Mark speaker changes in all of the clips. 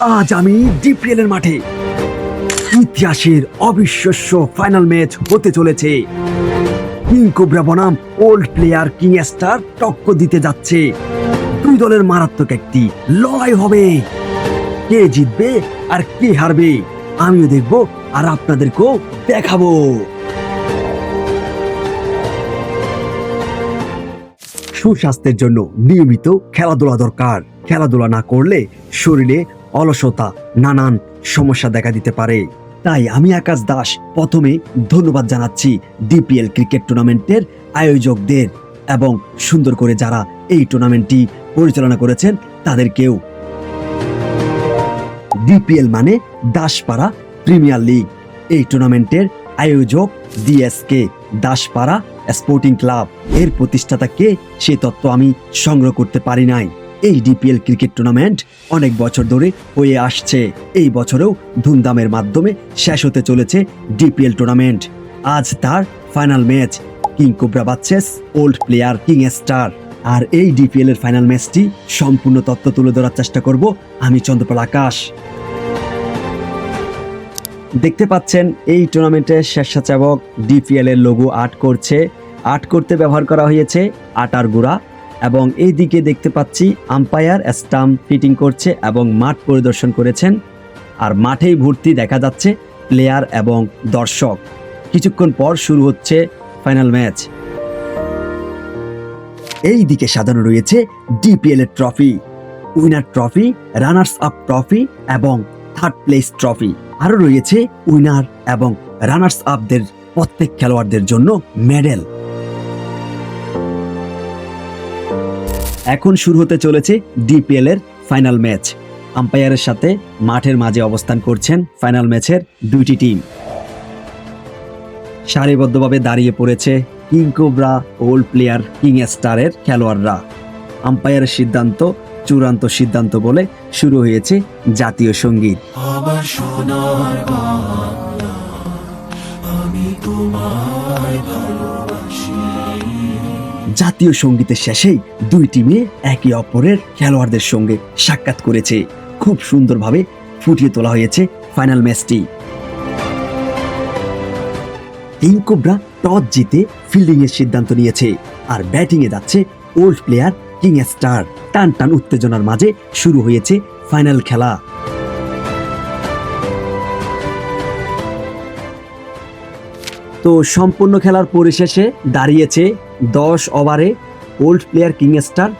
Speaker 1: আজ আমি ডিপিএল এর মাঠে ইতিহাসের অবিশ্বাস্য ফাইনাল ম্যাচ হতে চলেছে। কিং কোবরা বনাম ওল্ড প্লেয়ার কিং স্টার টক্কর দিতে যাচ্ছে। দুই দলের মারাত্মক একটি লড়াই হবে। কে জিতবে আর কে হারবে আমিও দেখব আর আপনাদেরকেও দেখাবো। সুস্বাস্থ্যের জন্য নিয়মিত খেলাধুলা দরকার। খেলাধুলা না করলে শরীরে অলসতা, নানান সমস্যা দেখা দিতে পারে। তাই আমি আকাশ দাস প্রথমে ধন্যবাদ জানাচ্ছি ডিপিএল ক্রিকেট টুর্নামেন্টের আয়োজকদের এবং সুন্দর করে যারা এই টুর্নামেন্টটি পরিচালনা করেছেন তাদেরকেও। ডিপিএল মানে দাসপাড়া প্রিমিয়ার লিগ। এই টুর্নামেন্টের আয়োজক ডিএসকে দাসপাড়া স্পোর্টিং ক্লাব। এর প্রতিষ্ঠাতা কে সে তত্ত্ব আমি সংগ্রহ করতে পারি নাই। এই ডিপিএল ক্রিকেট টুর্নামেন্ট অনেক বছর ধরে হয়ে আসছে। এই বছরেও ধুমধামের মাধ্যমে শেষ হতে চলেছে ডিপিএল টুর্নামেন্ট আজ তার ফাইনাল ম্যাচ কিং কোবরা বাচ্চেস ওল্ড প্লেয়ার কিং স্টার আর এই ডিপিএল এর ফাইনাল ম্যাচটি সম্পূর্ণ তত্ত্ব তুলে ধরার চেষ্টা করব আমি, চন্দ্রপাল আকাশ। দেখতে পাচ্ছেন, এই টুর্নামেন্টের স্বেচ্ছাসেবক ডিপিএল এর লোগো আর্ট করছে। আর্ট করতে ব্যবহার করা হয়েছে আটার গুঁড়া এবং এই দিকে দেখতে পাচ্ছি আম্পায়ার স্টাম্প ফিটিং করছে এবং মাঠ পরিদর্শন করেছেন। আর মাঠেই ভর্তি দেখা যাচ্ছে প্লেয়ার এবং দর্শক। কিছুক্ষণ পর শুরু হচ্ছে ফাইনাল ম্যাচ। এই দিকে সাজানো রয়েছে ডিপিএল এর trophy, winner trophy, runners up trophy এবং থার্ড প্লেস ট্রফি। আরও রয়েছে উইনার এবং রানার্স আপদের প্রত্যেক খেলোয়াড়দের জন্য মেডেল। এখন শুরু হতে চলেছে ডিপিএল এর ফাইনাল ম্যাচ আম্পায়ারের সাথে মাঠের মাঝে অবস্থান করছেন ফাইনাল ম্যাচের দুইটি টিম সারিবদ্ধভাবে দাঁড়িয়ে পড়েছে king cobra old player king স্টারের খেলোয়াড়রা। আম্পায়ারের সিদ্ধান্ত, চূড়ান্ত সিদ্ধান্ত বলে শুরু হয়েছে জাতীয়
Speaker 2: সংগীত। আমি তোমায়
Speaker 1: জাতীয় সঙ্গীতের শেষেই দুই টিমে একে অপরের খেলোয়াড়দের সঙ্গে সাক্ষাৎ করেছে। খুব সুন্দরভাবে ফুটিয়ে তোলা হয়েছে ফাইনাল ম্যাচটি। কিং কোবরা টস জিতে ফিল্ডিংয়ের সিদ্ধান্ত নিয়েছে আর ব্যাটিংয়ে যাচ্ছে ওল্ড প্লেয়ার কিং স্টার। টান টান উত্তেজনার মাঝে শুরু হয়েছে ফাইনাল খেলা। তো সম্পূর্ণ খেলার পরিশেষে দাঁড়িয়েছে দশ ওভারে ওল্ড প্লেয়ার কিং স্টার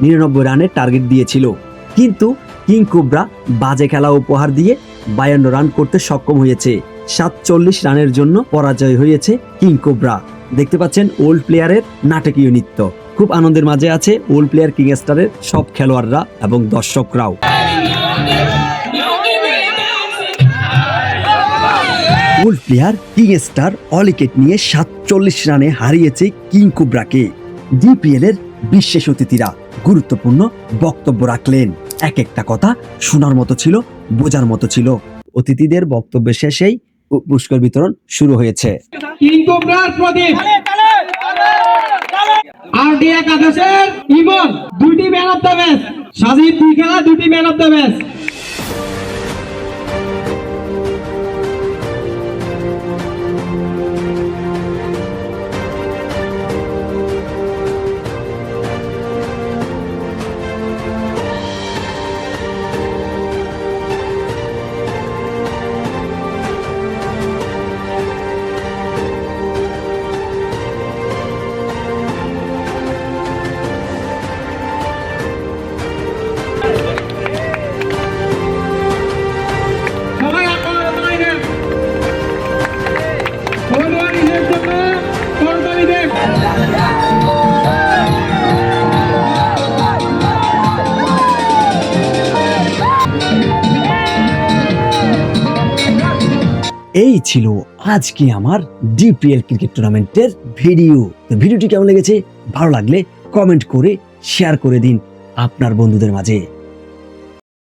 Speaker 1: নিরানব্বই রানের টার্গেট দিয়েছিল। কিন্তু কিং কোবরা বাজে খেলা উপহার দিয়ে বায়ান্ন রান করতে সক্ষম হয়েছে। সাতচল্লিশ রানের জন্য পরাজয় হয়েছে কিং কোবরা। দেখতে পাচ্ছেন ওল্ড প্লেয়ারের নাটকীয় নৃত্য। খুব আনন্দের মাঝে আছে ওল্ড প্লেয়ার কিং স্টারের সব খেলোয়াড়রা এবং দর্শকরাও। ওল্ড প্লেয়ার কিং স্টার অলিকেট নিয়ে সাতচল্লিশ রানে হারিয়েছে কিং কুবরাকে। ডিপিএল এর বিশেষ অতিথিরা গুরুত্বপূর্ণ বক্তব্য রাখলেন। এক একটা কথা শোনার মতো ছিল বোঝার মতো ছিল। অতিথিদের বক্তব্য শেষেই পুরস্কার বিতরণ শুরু হয়েছে।
Speaker 3: ইমন দুইটি man of the match Sajid দুই খেলা দুটি ম্যান অফ দ্য ম্যাচ
Speaker 1: এই ছিল আজকে আমার ডিপিএল ক্রিকেট টুর্নামেন্টের ভিডিও তো ভিডিওটি কেমন লেগেছে? ভালো লাগলে কমেন্ট করে শেয়ার করে দিন আপনার বন্ধুদের মাঝে।